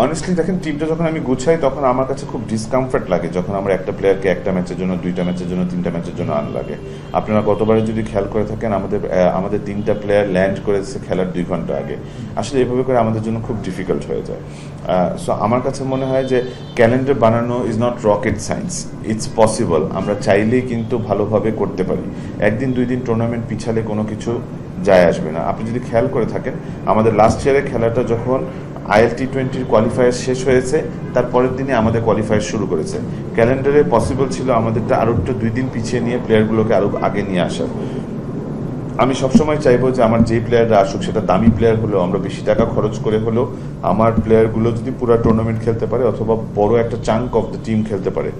Honestly দেখেন টিমটা যখন আমি গুছাই, তখন আমার কাছে খুব ডিসকমফর্ট লাগে যখন আমরা একটা প্লেয়ারকে একটা ম্যাচের জন্য, দুইটা ম্যাচের জন্য, তিনটা ম্যাচের জন্য আন লাগে। আপনারা গতবারে যদি খেয়াল করে থাকেন, আমাদের আমাদের তিনটা প্লেয়ার ল্যান্ড করেছে খেলার দুই ঘণ্টা আগে। আসলে এভাবে করে আমাদের জন্য খুব ডিফিকাল্ট হয়ে যায়। সো আমার কাছে মনে হয় যে ক্যালেন্ডার বানানো is not rocket science it's possible আমরা চাইলেই কিন্তু ভালোভাবে করতে পারি। একদিন, দুই দিন টুর্নামেন্ট পিছালে কোনো কিছু যায় আসবে না। আপনি যদি খেয়াল করে থাকেন, আমাদের লাস্ট ইয়ারে খেলাটা যখন আইএল টি টোয়েন্টির কোয়ালিফায়ার শেষ হয়েছে, তার পরের দিনে আমাদের কোয়ালিফায়ার শুরু করেছে। ক্যালেন্ডারে পসিবল ছিল আমাদেরটা আরও একটু দুই দিন পিছিয়ে নিয়ে প্লেয়ারগুলোকে আরও আগে নিয়ে আসার। আমি সবসময় চাইব যে আমার যে প্লেয়াররা আসুক, সেটা দামি প্লেয়ার হলেও, আমরা বেশি টাকা খরচ করে হলেও আমার প্লেয়ারগুলো যদি পুরো টুর্নামেন্ট খেলতে পারে, অথবা বড় একটা চাঙ্ক অফ দ্য টিম খেলতে পারে।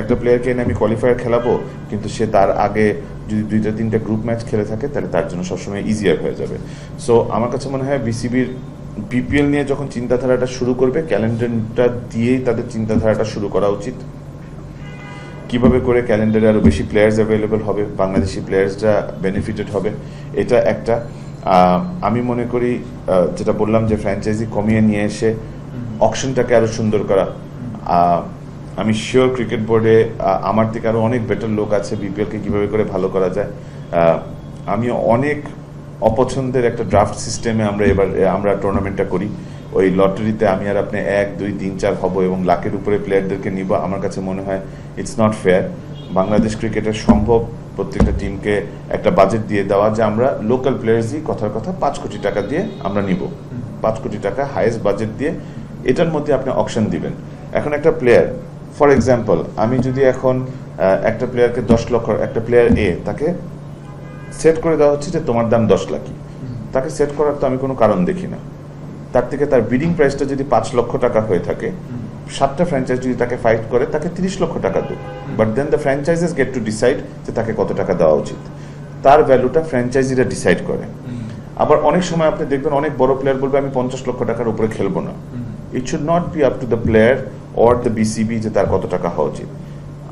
একটা প্লেয়ারকে এনে আমি কোয়ালিফায়ার খেলাবো, কিন্তু সে তার আগে যদি দুইটা, তিনটা গ্রুপ ম্যাচ খেলে থাকে, তাহলে তার জন্য সবসময় ইজিয়ার হয়ে যাবে। সো আমার কাছে মনে হয় বিসিবির বিপিএল নিয়ে যখন চিন্তাধারাটা শুরু করবে, ক্যালেন্ডারটা দিয়েই তাদের চিন্তাধারাটা শুরু করা উচিত। কীভাবে করে ক্যালেন্ডারে আরও বেশি প্লেয়ার্স অ্যাভেলেবেল হবে, বাংলাদেশি প্লেয়ার্সরা বেনিফিটেড হবে, এটা একটা। আমি মনে করি যেটা বললাম যে ফ্র্যাঞ্চাইজি কমিয়ে নিয়ে এসে অকশনটাকে আরও সুন্দর করা। আমি শিওর ক্রিকেট বোর্ডে আমার থেকে আরও অনেক বেটার লোক আছে বিপিএলকে কীভাবে করে ভালো করা যায়। আমি অনেক অপছন্দের একটা ড্রাফট সিস্টেমে আমরা এবার আমরা টুর্নামেন্টটা করি। ওই লটারিতে আমি আর আপনি এক, দুই, তিন, চার হব এবং লাখের উপরে প্লেয়ারদেরকে নিব। আমার কাছে মনে হয় ইটস নট ফেয়ার বাংলাদেশ ক্রিকেটের সম্ভব প্রত্যেকটা টিমকে একটা বাজেট দিয়ে দেওয়া যে আমরা লোকাল প্লেয়ার্সই কথার কথা পাঁচ কোটি টাকা দিয়ে আমরা নিব। পাঁচ কোটি টাকা হাইয়েস্ট বাজেট দিয়ে এটার মধ্যে আপনি অপশন দিবেন। এখন একটা প্লেয়ার ফর এক্সাম্পল আমি যদি এখন একটা প্লেয়ারকে দশ লক্ষ, একটা প্লেয়ার এ তাকে সেট করে দেওয়া হচ্ছে যে তোমার দাম দশ লাখই। তাকে সেট করার তো আমি কোনো কারণ দেখি না। তার থেকে তার বিডিং প্রাইসটা যদি পাঁচ লক্ষ টাকা হয়ে থাকে, সাতটা ফ্র্যাঞ্চাইজ যদি তাকে ফাইট করে, তাকে তিরিশ লক্ষ টাকা দেব but then the franchises get to decide যে তাকে কত টাকা দেওয়া উচিত। তার ভ্যালুটা ফ্র্যাঞ্চাইজিরা ডিসাইড করে। আবার অনেক সময় আপনি দেখবেন অনেক বড় প্লেয়ার বলবে, আমি পঞ্চাশ লক্ষ টাকার উপরে খেলব না। It should not be up to the player or the BCB যে তার কত টাকা হওয়া উচিত।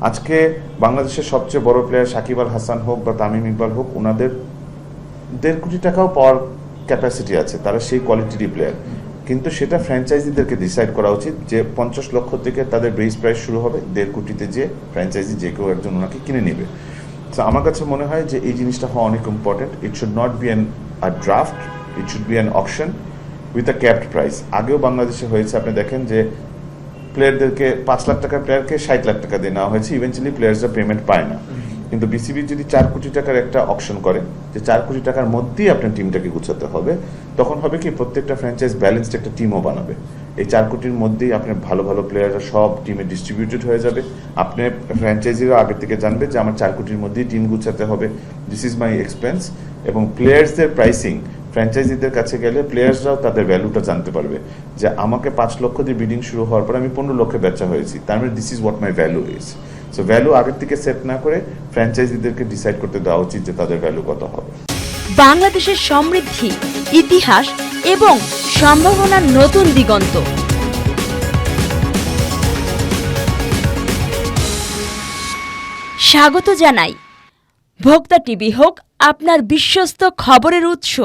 আজকে বাংলাদেশের সবচেয়ে বড় প্লেয়ার সাকিব আল হাসান হোক বা তামিম ইকবাল হোক ওনাদের দেড় কোটি টাকাও পাওয়ার ক্যাপাসিটি আছে, তারা সেই কোয়ালিটিরই প্লেয়ার কিন্তু সেটা ফ্র্যাঞ্চাইজিদেরকে ডিসাইড করা উচিত যে পঞ্চাশ লক্ষ থেকে তাদের বেস প্রাইস শুরু হবে, দেড় কোটিতে যে ফ্র্যাঞ্চাইজি যে কেউ একজন ওনাকে কিনে নেবে। তো আমার কাছে মনে হয় যে এই জিনিসটা হওয়া অনেক important it should not be an a draft it should be an option with a capped price আগেও বাংলাদেশে হয়েছে, আপনি দেখেন যে প্লেয়ারদেরকে পাঁচ লাখ টাকার প্লেয়ারকে ষাট লাখ টাকা দিয়ে নেওয়া হয়েছে। ইভেন্চুয়ালি প্লেয়ার্সরা পেমেন্ট পায় না। কিন্তু বিসিবি যদি চার কোটি টাকার একটা অপশন করে, যে চার কোটি টাকার মধ্যেই আপনার টিমটাকে গুছাতে হবে, তখন হবে কি প্রত্যেকটা ফ্র্যাঞ্চাইজ ব্যালেন্সড একটা টিমও বানাবে। এই চার কোটির মধ্যেই আপনার ভালো ভালো প্লেয়াররা সব টিমে ডিস্ট্রিবিউটেড হয়ে যাবে। আপনি ফ্র্যাঞ্চাইজিরা আগে থেকে জানবে যে আমার চার কোটির মধ্যেই টিম গুছাতে হবে। দিস ইজ মাই এক্সপেন্স এবং প্লেয়ার্সদের প্রাইসিং ফ্র্যাঞ্চাইজিদের কাছে গেলে প্লেয়ার্সরাও তাদের ভ্যালুটা জানতে পারবে যে আমাকে পাঁচ লক্ষ দিয়ে বিডিং শুরু হওয়ার পর আমি পনেরো লক্ষে বেচা হয়েছি। তার মানে this is what my value is so value আগের থেকে সেট না করে ফ্র্যাঞ্চাইজিদেরকে ডিসাইড করতে দেওয়া উচিত যে তাদের ভ্যালু কত হবে। বাংলাদেশের সমৃদ্ধি, ইতিহাস এবং সম্ভাবনার নতুন দিগন্ত। স্বাগত জানাই। ভোক্তা টিভি হোক, আপনার বিশ্বস্ত খবরের উৎস।